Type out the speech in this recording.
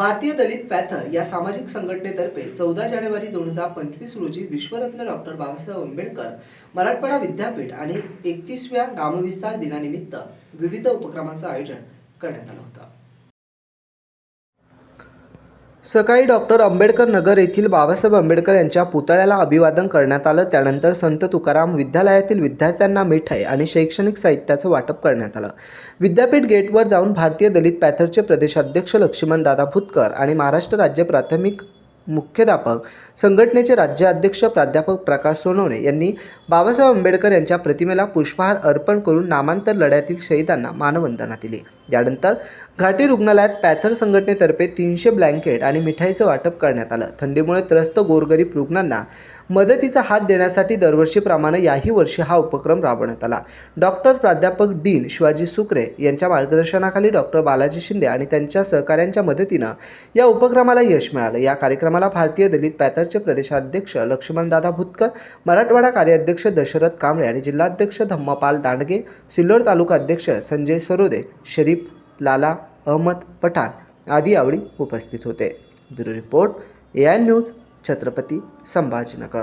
भारतीय दलित पॅथर या सामाजिक संघटनेतर्फे चौदा जानेवारी दोन हजार पंचवीस रोजी विश्वरत्न डॉक्टर बाबासाहेब आंबेडकर मराठवाडा विद्यापीठ आणि एकतीसव्या नामविस्तार दिनानिमित्त विविध उपक्रमांचं आयोजन करण्यात आलं होतं. सकाळी डॉक्टर आंबेडकर नगर येथील बाबासाहेब आंबेडकर यांच्या पुतळ्याला अभिवादन करण्यात आलं. त्यानंतर संत तुकाराम विद्यालयातील विद्यार्थ्यांना मिठाई आणि शैक्षणिक साहित्याचं वाटप करण्यात आलं. विद्यापीठ गेटवर जाऊन भारतीय दलित पॅथरचे प्रदेशाध्यक्ष लक्ष्मण दादा भुतकर आणि महाराष्ट्र राज्य प्राथमिक मुख्याध्यापक संघटनेचे राज्याध्यक्ष प्राध्यापक प्रकाश सोनवणे यांनी बाबासाहेब आंबेडकर यांच्या प्रतिमेला पुष्पहार अर्पण करून नामांतर लढ्यातील शहीदांना मानवंदना दिली. यानंतर घाटी रुग्णालयात पॅथर संघटनेतर्फे तीनशे ब्लँकेट आणि मिठाईचं वाटप करण्यात आलं. थंडीमुळे त्रस्त गोरगरीब रुग्णांना मदतीचा हात देण्यासाठी दरवर्षीप्रमाणे याही वर्षी हा उपक्रम राबवण्यात आला. डॉक्टर प्राध्यापक डीन शिवाजी सुकरे यांच्या मार्गदर्शनाखाली डॉक्टर बालाजी शिंदे आणि त्यांच्या सहकाऱ्यांच्या मदतीनं या उपक्रमाला यश मिळालं. या कार्यक्रमाला भारतीय दलित पॅथरचे प्रदेशाध्यक्ष लक्ष्मणदादा भुतकर मराठवाडा कार्याध्यक्ष दशरथ कांबळे आणि जिल्हाध्यक्ष धम्मपाल दांडगे सिल्लोड तालुका अध्यक्ष संजय सरोदे शरीफ लाला अहमद पठाण आदी यावेळी उपस्थित होते. Bureau report A I news Chhatrapati Sambhajinagar.